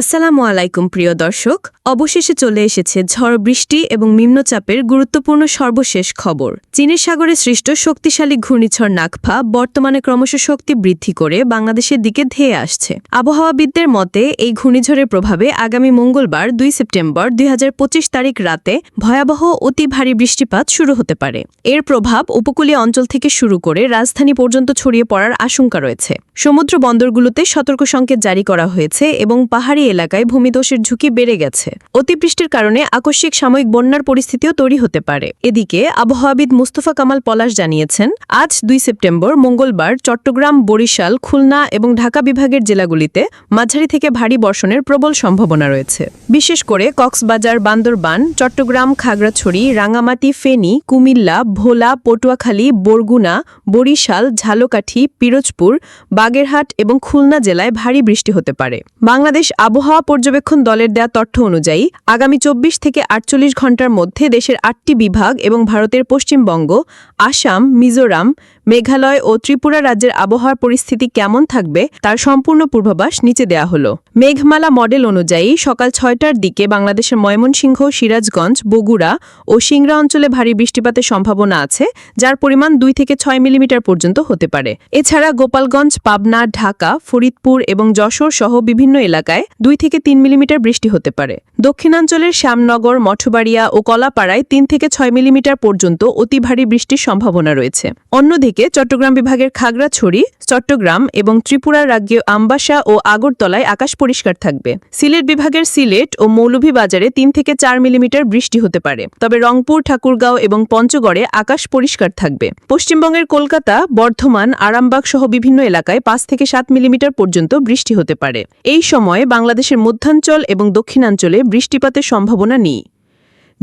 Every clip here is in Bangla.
আসসালামু আলাইকুম, প্রিয় দর্শক। অবশেষে চলে এসেছে ঝড় বৃষ্টি এবং নিম্নচাপের গুরুত্বপূর্ণ সর্বশেষ খবর। চীনের সাগরে সৃষ্ট শক্তিশালী ঘূর্ণিঝড় নাকফা বর্তমানে ক্রমশ শক্তি বৃদ্ধি করে বাংলাদেশের দিকে ধেয়ে আসছে। আবহাওয়াবিদদের মতে, এই ঘূর্ণিঝড়ের প্রভাবে আগামী মঙ্গলবার দুই সেপ্টেম্বর দুই হাজার পঁচিশ তারিখ রাতে ভয়াবহ অতি ভারী বৃষ্টিপাত শুরু হতে পারে। এর প্রভাব উপকূলীয় অঞ্চল থেকে শুরু করে রাজধানী পর্যন্ত ছড়িয়ে পড়ার আশঙ্কা রয়েছে। সমুদ্র বন্দরগুলোতে সতর্ক সংকেত জারি করা হয়েছে এবং পাহাড়ি এলাকায় ভূমিধসের ঝুঁকি বেড়ে গেছে। অতিবৃষ্টির কারণে আকস্মিক সাময়িক বন্যার পরিস্থিতিও তৈরি হতে পারে। এদিকে, আবহাওয়াবিদ মুস্তফা কামাল পলাশ জানিয়েছেন, আজ দুই সেপ্টেম্বর, মঙ্গলবার চট্টগ্রাম, বরিশাল, খুলনা এবং ঢাকা বিভাগের জেলাগুলিতে মাঝারি থেকে ভারী বর্ষণের প্রবল সম্ভাবনা রয়েছে। বিশেষ করে কক্সবাজার, বান্দরবান, চট্টগ্রাম, খাগড়াছড়ি রাঙামাটি ফেনী, কুমিল্লা, ভোলা, পটুয়াখালী, বরগুনা, বরিশাল, ঝালকাঠি, পিরোজপুর, বাগেরহাট এবং খুলনা জেলায় ভারী বৃষ্টি হতে পারে। বাংলাদেশ আবহাওয়া পর্যবেক্ষণ দলের দেয়া তথ্য অনুযায়ী, আগামী চব্বিশ থেকে আটচল্লিশ ঘণ্টার মধ্যে দেশের আটটি বিভাগ এবং ভারতের পশ্চিমবঙ্গ, আসাম, মিজোরাম মেঘালয় ও ত্রিপুরা রাজ্যের আবহাওয়ার পরিস্থিতি কেমন থাকবে তার সম্পূর্ণ পূর্বাভাস নিচে দেয়া হল। মেঘমালা মডেল অনুযায়ী সকাল ছয়টার দিকে বাংলাদেশের ময়মনসিংহ, সিরাজগঞ্জ, বগুড়া ও সিংড়া অঞ্চলে ভারী বৃষ্টিপাতের সম্ভাবনা আছে, যার পরিমাণ দুই থেকে ছয় মিলিমিটার পর্যন্ত হতে পারে। এছাড়া গোপালগঞ্জ, পাবনা, ঢাকা, ফরিদপুর এবং যশোর সহ বিভিন্ন এলাকায় দুই থেকে তিন মিলিমিটার বৃষ্টি হতে পারে। দক্ষিণাঞ্চলের শ্যামনগর, মঠবাড়িয়া ও কলাপাড়ায় তিন থেকে ছয় মিলিমিটার পর্যন্ত অতি ভারী বৃষ্টির সম্ভাবনা রয়েছে। অন্যদিকে চট্টগ্রাম বিভাগের খাগড়াছড়ি, চট্টগ্রাম এবং ত্রিপুরার রাজ্যে আমবাসা ও আগরতলায় আকাশ পরিষ্কার থাকবে। সিলেট বিভাগের সিলেট ও মৌলভীবাজারে তিন থেকে চার মিলিমিটার বৃষ্টি হতে পারে। তবে রংপুর, ঠাকুরগাঁও এবং পঞ্চগড়ে আকাশ পরিষ্কার থাকবে। পশ্চিমবঙ্গের কলকাতা, বর্ধমান, আরামবাগ সহ বিভিন্ন এলাকায় পাঁচ থেকে সাত মিলিমিটার পর্যন্ত বৃষ্টি হতে পারে। এই সময়ে বাংলাদেশের মধ্যাঞ্চল এবং দক্ষিণাঞ্চলে বৃষ্টিপাতের সম্ভাবনা নেই।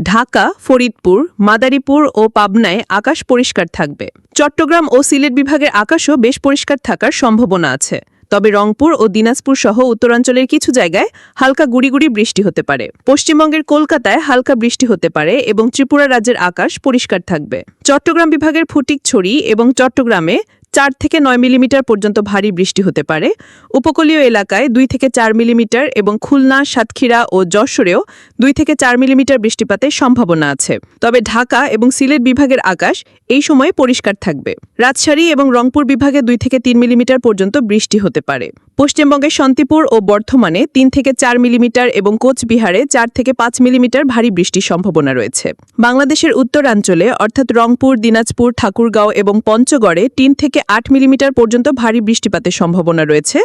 ঢাকা, ফরিদপুর, মাদারীপুর ও পাবনায় আকাশ পরিষ্কার থাকবে। চট্টগ্রাম ও সিলেট বিভাগের আকাশও বেশ পরিষ্কার থাকার সম্ভাবনা আছে। তবে রংপুর ও দিনাজপুর সহ উত্তরাঞ্চলের কিছু জায়গায় হালকা গুড়িগুড়ি বৃষ্টি হতে পারে। পশ্চিমবঙ্গের কলকাতায় হালকা বৃষ্টি হতে পারে এবং ত্রিপুরা রাজ্যের আকাশ পরিষ্কার থাকবে। চট্টগ্রাম বিভাগের ফটিকছড়ি এবং চট্টগ্রামে চার থেকে নয় মিলিমিটার পর্যন্ত ভারী বৃষ্টি হতে পারে। উপকূলীয় এলাকায় দুই থেকে চার মিলিমিটার এবং খুলনা, সাতক্ষীরা ও যশোরেও দুই থেকে চার মিলিমিটার বৃষ্টিপাতের সম্ভাবনা আছে। তবে ঢাকা এবং সিলেট বিভাগের আকাশ এই সময়ে পরিষ্কার থাকবে। রাজশাহী এবং রংপুর বিভাগে দুই থেকে তিন মিলিমিটার পর্যন্ত বৃষ্টি হতে পারে। পশ্চিমবঙ্গের শান্তিপুর ও বর্ধমানে তিন থেকে চার মিলিমিটার এবং কোচবিহারে চার থেকে পাঁচ মিলিমিটার ভারী বৃষ্টির সম্ভাবনা রয়েছে। বাংলাদেশের উত্তরাঞ্চলে, অর্থাৎ রংপুর, দিনাজপুর, ঠাকুরগাঁও এবং পঞ্চগড়ে তিন থেকে আট মিলিমিটার পর্যন্ত ভারী বৃষ্টিপাতের সম্ভাবনা রয়েছে।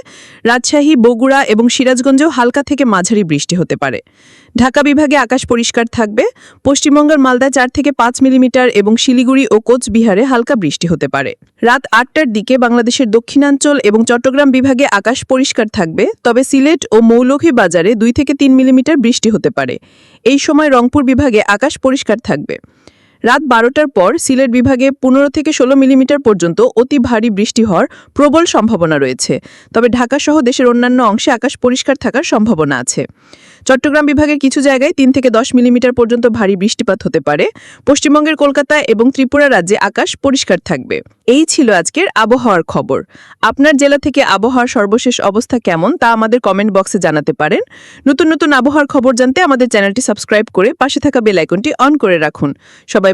রাজশাহী, বগুড়া এবং সিরাজগঞ্জেও হালকা থেকে মাঝারি বৃষ্টি হতে পারে। ঢাকা বিভাগে আকাশ পরিষ্কার থাকবে। পশ্চিমবঙ্গের মালদা চার থেকে পাঁচ মিলিমিটার এবং শিলিগুড়ি ও কোচবিহারে হালকা বৃষ্টি হতে পারে। রাত আটটার দিকে বাংলাদেশের দক্ষিণাঞ্চল এবং চট্টগ্রাম বিভাগে আকাশ পরিষ্কার থাকবে, তবে সিলেট ও মৌলভীবাজারে দুই থেকে তিন মিলিমিটার বৃষ্টি হতে পারে। এই সময় রংপুর বিভাগে আকাশ পরিষ্কার থাকবে। রাত বারোটার পর সিলেট বিভাগে পনেরো থেকে ষোলো মিলিমিটার পর্যন্ত অতি ভারী বৃষ্টি হওয়ার প্রবল সম্ভাবনা রয়েছে। তবে ঢাকাসহ দেশের অন্যান্য অংশে আকাশ পরিষ্কার থাকার সম্ভাবনা আছে। চট্টগ্রাম বিভাগের কিছু জায়গায় তিন থেকে দশ মিলিমিটার পর্যন্ত ভারী বৃষ্টিপাত হতে পারে। পশ্চিমবঙ্গের কলকাতা এবং ত্রিপুরা রাজ্যে আকাশ পরিষ্কার থাকবে। এই ছিল আজকের আবহাওয়ার খবর। আপনার জেলা থেকে আবহাওয়ার সর্বশেষ অবস্থা কেমন তা আমাদের কমেন্ট বক্সে জানাতে পারেন। নতুন নতুন আবহাওয়ার খবর জানতে আমাদের চ্যানেলটি সাবস্ক্রাইব করে পাশে থাকা বেল আইকনটি অন করে রাখুন। সবাই